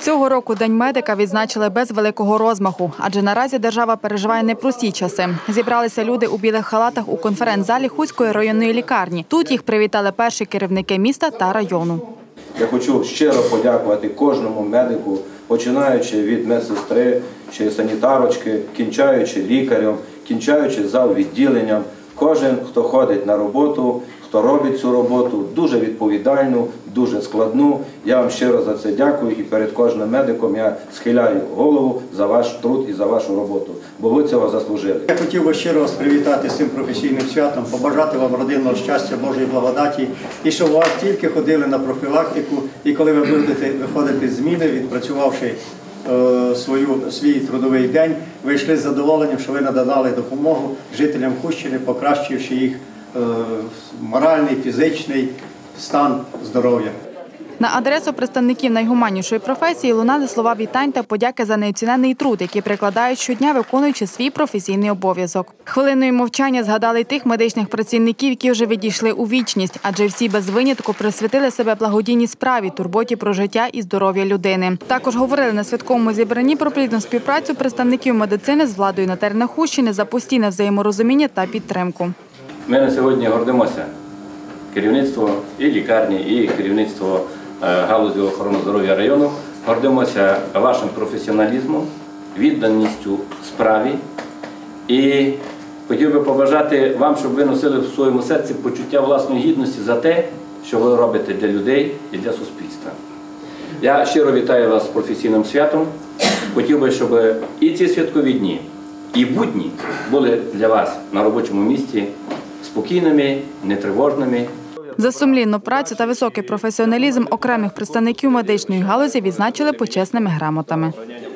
Цього року День медика відзначили без великого розмаху, адже наразі держава переживає непрості часи. Зібралися люди у білих халатах у конференц-залі Хуської районної лікарні. Тут їх привітали перші керівники міста та району. Я хочу щиро подякувати кожному медику, починаючи від медсестри чи санітарочки, кінчаючи лікарем, кінчаючи за відділенням. Кожен, хто ходить на роботу, хто робить цю роботу, дуже відповідальну, дуже складну. Я вам щиро за це дякую і перед кожним медиком я схиляю голову за ваш труд і за вашу роботу, бо ви цього заслужили. Я хотів би щиро вас привітати з цим професійним святом, побажати вам родинного щастя, Божої благодаті, і щоб вас тільки ходили на профілактику, і коли ви будете виходити з зміни, відпрацювавши е, свою, свій трудовий день, ви йшли з задоволенням, що ви надавали допомогу жителям Хущини, покращивши їх моральний, фізичний стан здоров'я. На адресу представників найгуманнішої професії лунали слова вітань та подяки за неоцінений труд, які прикладають щодня, виконуючи свій професійний обов'язок. Хвилиною мовчання згадали й тих медичних працівників, які вже відійшли у вічність, адже всі без винятку присвятили себе благодійній справі, турботі про життя і здоров'я людини. Також говорили на святковому зібранні про плідну співпрацю представників медицини з владою на теренах Хущини за постійне взаєморозуміння та підтримку. Ми на сьогодні гордимося. Керівництво і лікарні, і керівництво е, галузі охорони здоров'я району гордимося вашим професіоналізмом, відданістю справі. І хотів би побажати вам, щоб ви носили в своєму серці почуття власної гідності за те, що ви робите для людей і для суспільства. Я щиро вітаю вас з професійним святом. Хотів би, щоб і ці святкові дні, і будні були для вас на робочому місці спокійними, нетривожними. За сумлінну працю та високий професіоналізм окремих представників медичної галузі відзначили почесними грамотами.